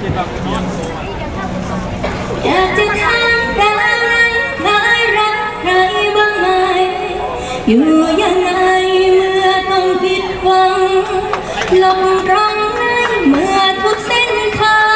อยากจะถามด้หลารรักใครบ้างไหม อยู่ยังไงเมื่อต้องผิดหวังหลงตรงไหนเมื่อทุกเส้นทาง